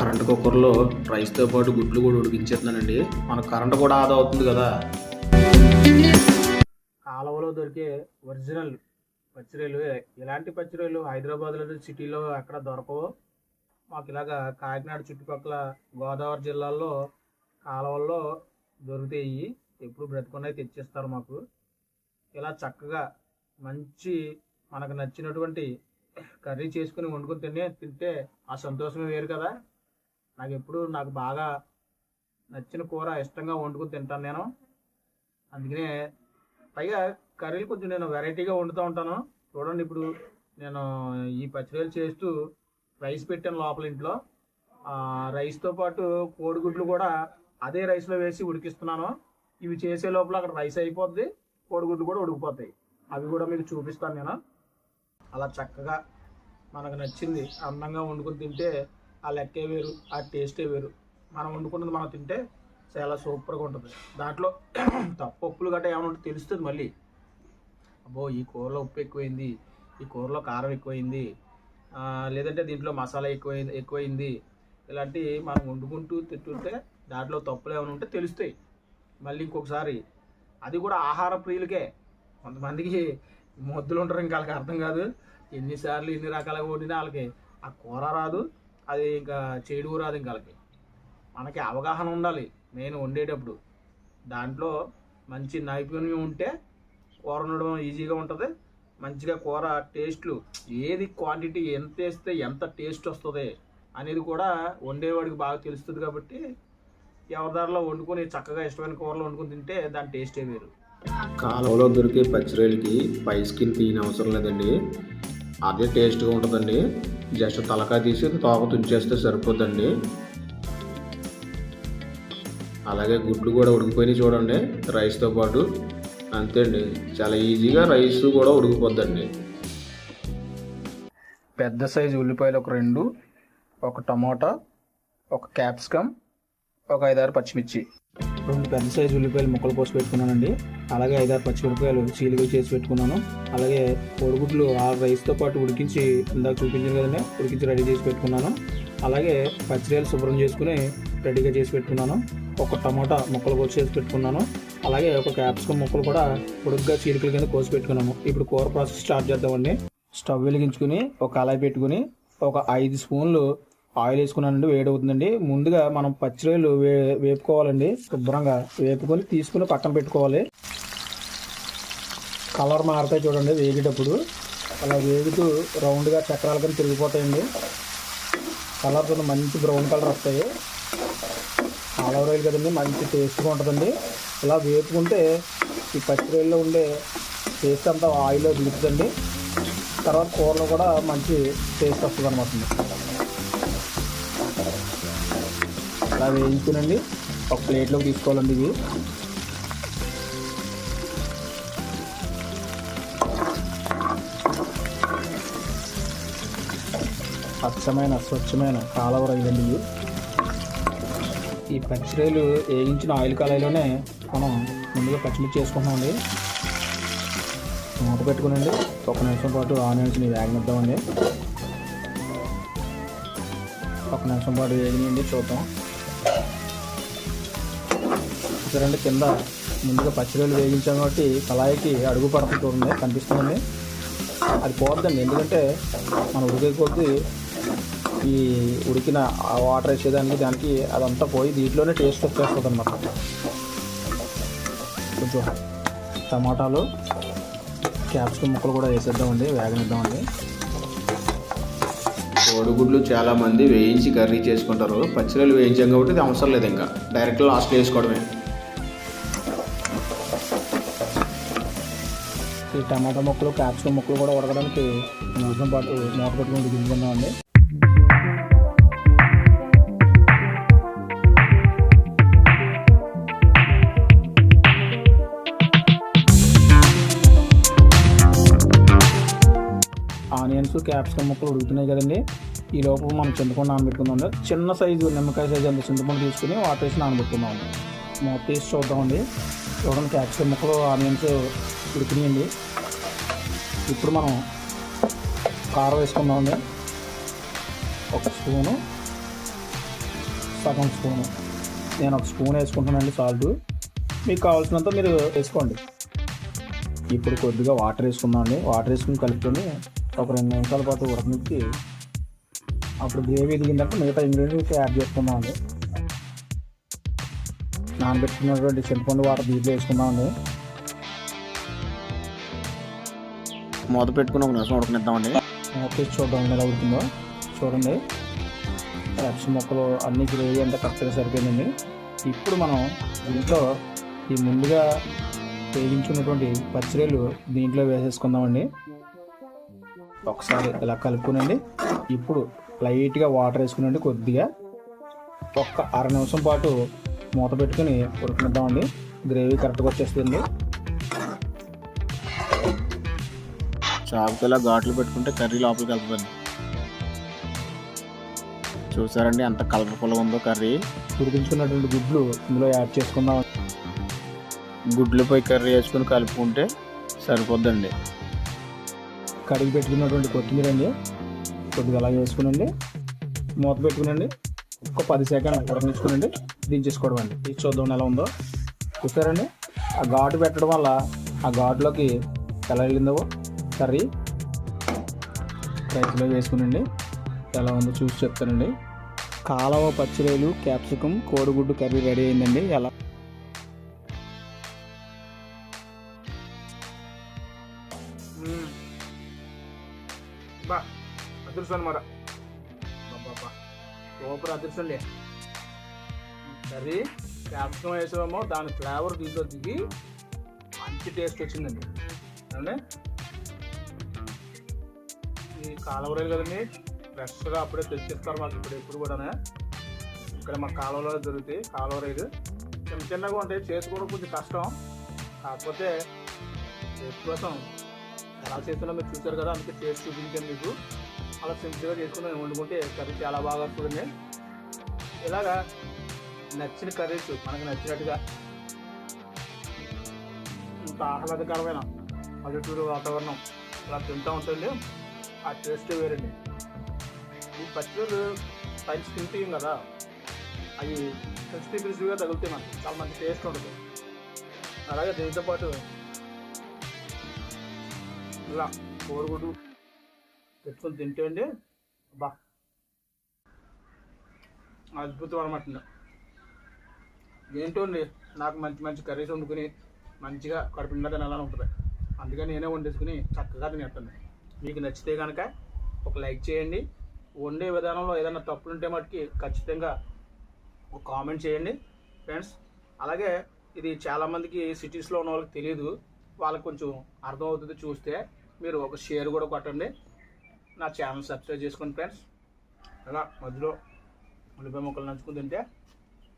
Current కుక్కర్లో రైస్తో పాటు గుడ్లు కూడా ఉడికించేస్తున్నానండి. మనకు కరెంట్ కూడా ఆదా అవుతుంది కదా. కాలువలో దొరికే ఒరిజినల్ పచ్చిరొయ్యలు ఇలాంటి పచ్చిరొయ్యలు హైదరాబాద్లో సిటీలో ఎక్కడ దొరకవు. మాకు ఇలాగా కాకినాడ చుట్టుపక్కల గోదావరి జిల్లాల్లో కాలువల్లో దొరుకుతాయి. ఎప్పుడు బ్రతుకున్నాయి తెచ్చిస్తారు మాకు. ఇలా చక్కగా మంచి మనకు నచ్చినటువంటి కర్రీ చేసుకుని వండుకొని తినే తింటే ఆ సంతోషమే వేరు కదా. నాకు ఎప్పుడు నాకు బాగా నచ్చిన కూర ఇష్టంగా వండుకొని తింటాను నేను. అందుకనే పైగా కర్రీలు కొంచెం నేను వెరైటీగా వండుతూ ఉంటాను. చూడండి ఇప్పుడు నేను ఈ పచ్చడిలు చేస్తూ రైస్ పెట్టాను లోపల ఇంట్లో. రైస్తో పాటు కోడిగుడ్లు కూడా అదే రైస్లో వేసి ఉడికిస్తున్నాను. ఇవి చేసే లోపల అక్కడ రైస్ అయిపోద్ది కోడిగుడ్లు కూడా ఉడికిపోతాయి. అవి కూడా మీకు చూపిస్తాను నేను. అలా చక్కగా మనకు నచ్చింది అందంగా వండుకొని తింటే ఆ లెక్కే వేరు ఆ టేస్టే వేరు. మనం వండుకున్నది మనం తింటే చాలా సూపర్గా ఉంటుంది. దాంట్లో తప్పు ఉప్పులు గట్రా ఏమైనా ఉంటే తెలుస్తుంది మళ్ళీ. అబ్బో ఈ కూరలో ఉప్పు ఎక్కువైంది ఈ కూరలో కారం ఎక్కువైంది లేదంటే దీంట్లో మసాలా ఎక్కువైంది ఎక్కువైంది ఇలాంటి మనం వండుకుంటూ తింటుంటే దాంట్లో తప్పులు ఏమైనా ఉంటే తెలుస్తాయి. మళ్ళీ ఇంకొకసారి అది కూడా ఆహార ప్రియులకే. కొంతమందికి మొద్దులు ఉంటారు ఇంకా వాళ్ళకి అర్థం కాదు. ఎన్నిసార్లు ఎన్ని రకాలుగా వండినా వాళ్ళకి ఆ కూర రాదు. అది ఇంకా చేయడు రాదు ఇంకా వాళ్ళకి. మనకి అవగాహన ఉండాలి. నేను వండేటప్పుడు. దాంట్లో మంచి నైపుణ్యం ఉంటే కూర వండడం ఈజీగా ఉంటుంది. మంచిగా కూర టేస్ట్లు ఏది క్వాంటిటీ ఎంత వేస్తే ఎంత టేస్ట్ వస్తుంది అనేది కూడా వండేవాడికి బాగా తెలుస్తుంది కాబట్టి ఎవరి దారిలో వండుకొని చక్కగా ఇష్టమైన కూరలు వండుకొని తింటే దాని టేస్టే వేరు. కాలువలో దొరికే పచ్చిరొయ్యలకి పై స్కిన్ తీయని అవసరం లేదండి. అదే టేస్ట్గా ఉంటుందండి. జస్ట్ తలకాయ తీసి తోక తుంచేస్తే సరిపోద్దండి. అలాగే గుడ్లు కూడా ఉడికిపోయినాయి చూడండి రైస్తో పాటు. అంతే అండి చాలా ఈజీగా రైస్ కూడా ఉడికిపోద్దండి. పెద్ద సైజు ఉల్లిపాయలు ఒక రెండు ఒక టమోటా ఒక క్యాప్సికమ్ ఒక ఐదారు పచ్చిమిర్చి. రెండు పెద్ద సైజు ఉల్లిపాయలు ముక్కలు పోసి పెట్టుకున్నానండి. అలాగే ఐదారు పచ్చిమిరపకాయలు చీలికలు చేసి పెట్టుకున్నాను. అలాగే కోడిగుడ్లు ఆ రైస్తో పాటు ఉడికించి ఇందాక చూపించాను కదండి ఉడికించి రెడీ చేసి పెట్టుకున్నాను. అలాగే పచ్చిరాయలు శుభ్రం చేసుకుని రెడీగా చేసి పెట్టుకున్నాను. ఒక టమాటా ముక్కలు కోసి చేసి పెట్టుకున్నాను. అలాగే ఒక క్యాప్సికమ్ ముక్కలు కూడా పొడుగ్గా చీలికల కింద కోసి పెట్టుకున్నాను. ఇప్పుడు కూర ప్రాసెస్ స్టార్ట్ చేద్దామండి. స్టవ్ వెలిగించుకుని ఒక కళాయి పెట్టుకుని ఒక ఐదు స్పూన్లు ఆయిల్ వేసుకున్నానండి వేడవుతుందండి. ముందుగా మనం పచ్చిరొయ్యలు వే వేపుకోవాలండి. శుభ్రంగా వేపుకొని తీసుకుని పక్కన పెట్టుకోవాలి. కలర్ మారుతాయి చూడండి వేగేటప్పుడు. అలా వేగుతూ రౌండ్గా చక్రాల కింద తిరిగిపోతాయండి. కలర్ మంచి బ్రౌన్ కలర్ వస్తాయి. ఆలవ రొయ్యలు కదండి మంచి టేస్ట్గా ఉంటుందండి. ఇలా వేపుకుంటే ఈ పచ్చిరొయ్యల్లో ఉండే టేస్ట్ అంతా ఆయిల్లో దిగుతుందండి. తర్వాత కూరలో కూడా మంచి టేస్ట్ వస్తుంది అనమాట అలా వేయించుకునండి. ఒక ప్లేట్లోకి తీసుకోవాలండి ఇది. స్వచ్ఛమైన స్వచ్ఛమైన కాలువ రొయ్యలండి ఇవి ఈ పచ్చిరొయ్యలు వేయించిన ఆయిల్ కళాయిలోనే మనం ముందుగా పచ్చిమిర్చి వేసుకుంటామండి మూత పెట్టుకునండి. ఒక నిమిషం పాటు ఆనియన్స్ని వేగనిద్దామండి. ఒక నిమిషం పాటు వేగినండి చూద్దాం. చూడండి కింద ముందుగా పచ్చిరొయ్యలు వేగించాం కాబట్టి కళాయికి అడుగు పడుతుంది చూడండి కనిపిస్తుందండి అది పోద్దండి ఎందుకంటే మనం ఉడికే కొద్దీ ఈ ఉడికిన వాటర్ వేసేదానికి దానికి అదంతా పోయి దీంట్లోనే టేస్ట్ వచ్చేస్తుంది అనమాట కొంచెం టమాటాలు క్యాప్సికమ్ ముక్కలు కూడా వేసేద్దామండి వేగనిద్దామండి. కోడిగుడ్లు చాలా మంది వేయించి కర్రీ చేసుకుంటారు. పచ్చిరలు వేయించాం కాబట్టి ఇది అవసరం లేదు ఇంకా. డైరెక్ట్ లాస్ట్ వేసుకోవడమే. ఈ టమాటా ముక్కలు క్యాప్సికమ్ ముక్కలు కూడా ఉడకడానికి నిమిషం పాటు మూట పెట్టుకుని ఉడికించుకుందామండి ఆనియన్స్ క్యాప్సికమ్ ముక్కలు ఉడుకుతున్నాయి కదండి. ఈ లోపు మనం చింతపండు నానబెట్టుకుందాం చిన్న సైజు నిమ్మకాయ సైజు అంత చింతపండు తీసుకుని వాటర్ వేసి నానబెట్టుకుందాం మూత తీసి చూద్దామండి. చూడండి క్యాప్సికమ్ ముక్కలు ఆనియన్స్ ఉడికినాయండి ఇప్పుడు మనం కారం వేసుకుందామండి. ఒక స్పూను సగం స్పూను. నేను ఒక స్పూన్ వేసుకుంటానండి సాల్ట్. మీకు కావాల్సినంత మీరు వేసుకోండి. ఇప్పుడు కొద్దిగా వాటర్ వేసుకుందామండి వాటర్ వేసుకుని కలుపుకొని ఒక రెండు నిమిషాల పాటు ఉడకనిచ్చి అప్పుడు గ్రేవీ దిగిందంటే మిగతా ఇంగ్రీడియంట్స్ యాడ్ చేసుకుందామండి నానబెట్టుకున్నటువంటి చింతపండు వాటర్ దీంట్లో వేసుకుందామండి. మూత పెట్టుకుని ఒక నిమిషం ఉడకనిద్దామండి. తీసి చూద్దాం ఎలా ఉడుకుందో చూడండి. ఎక్స్ మొక్కలు అన్ని గ్రేవీ అంతా కరెక్ట్గా సరిపోయిందండి. ఇప్పుడు మనం దీంట్లో ఈ ముందుగా వేయించుకున్నటువంటి పచ్చిరొయ్యలు దీంట్లో వేసేసుకుందామండి. ఒకసారి ఇలా కలుపుకునండి. ఇప్పుడు లైట్గా వాటర్ వేసుకునండి కొద్దిగా. ఒక్క అర నిమిషం పాటు మూత పెట్టుకుని ఉడకనిద్దామండి గ్రేవీ కరెక్ట్గా వచ్చేస్తుంది. చాకుతో ఇలా ఘాట్లు పెట్టుకుంటే కర్రీ లోపలికి వెళ్తుంది చూసారండి ఎంత కలర్ఫుల్గా ఉందో కర్రీ. ఉడికించుకున్నటువంటి గుడ్లు ఇందులో యాడ్ చేసుకుందాం. గుడ్లపై కర్రీ వేసుకుని కలుపుకుంటే సరిపోద్దండి. కడిగి పెట్టుకున్నటువంటి కొత్తిమీర అండి కొద్దిగా అలా వేసుకునండి. మూత పెట్టుకునండి. ఒక పది సెకండ్ ఉడకనిచ్చుకునండి. దించేసుకోవడం అండి ఇది చూద్దాం ఎలా ఉందో. చూసారండి ఆ ఘాటు పెట్టడం వల్ల ఆ ఘాటులోకి ఎలా వెళ్ళిందో కర్రీ రైతులో వేసుకునండి. ఎలా ఉందో చూసి చెప్తానండి. కాలవ పచ్చిరేలు క్యాప్సికం కోడిగుడ్డు కర్రీ రెడీ అయిందండి. ఎలా బా అదృష్టం అనమాట సూపర్ అదృష్టం లే. కర్రీ క్యాప్సికం వేసామో దాని ఫ్లేవర్ దీంట్లో దిగి మంచి టేస్ట్ వచ్చిందండి. అంటే ఈ కాలువరేలు కదండి. ఫ్రెష్గా అప్పుడే తెచ్చిస్తారు మాకు ఇప్పుడు ఎప్పుడు కూడా ఇక్కడ మా కాలువలో దొరుకుతాయి కాలువరేలు చిన్న చిన్నగా ఉంటాయి చేసుకోవడం కొంచెం కష్టం. కాకపోతే టేస్ట్ కోసం ఎలా చేస్తున్నా మీరు చూసారు కదా అందుకే టేస్ట్ చూపించాను మీకు. అలా సింపుల్గా చేసుకుని వండుకుంటే కర్రీ చాలా బాగా వస్తుంది ఇలాగా నచ్చిన కర్రీస్ మనకు నచ్చినట్టుగా. ఇంత ఆహ్లాదకరమైన పల్లెటూరు వాతావరణం ఇలా తింటూ ఉంటుంది ఆ టేస్ట్ వేరండి. ఈ పచ్చళ్ళు సైన్స్ తింటే కదా. అవి క్రిస్పీ క్రిస్పీగా తగులుతాయి మనకి. చాలా మంచి టేస్ట్ ఉంటుంది. అలాగే దీంతో పాటు ఇలా కోరుగుడు పెట్టుకొని తింటే అండి బా అద్భుతం అనమాట ఏంటో అండి నాకు మంచి మంచి కర్రీస్ వండుకుని మంచిగా కడుపు నిండా తినాలని ఉంటుంది. అందుకని నేనే వండేసుకుని చక్కగా తినేస్తాను. మీకు నచ్చితే కనుక ఒక లైక్ చేయండి. వండే విధానంలో ఏదైనా తప్పులు ఉంటే మటుకి ఖచ్చితంగా ఒక కామెంట్ చేయండి. ఫ్రెండ్స్ అలాగే ఇది చాలామందికి సిటీస్లో ఉన్న వాళ్ళకి తెలియదు వాళ్ళకి కొంచెం అర్థమవుతుంది చూస్తే మీరు ఒక షేర్ కూడా కొట్టండి. నా ఛానల్ సబ్స్క్రైబ్ చేసుకోండి ఫ్రెండ్స్. అలా మధ్యలో ఉల్లిపాయ ముక్కలు నంచుకుని తింటే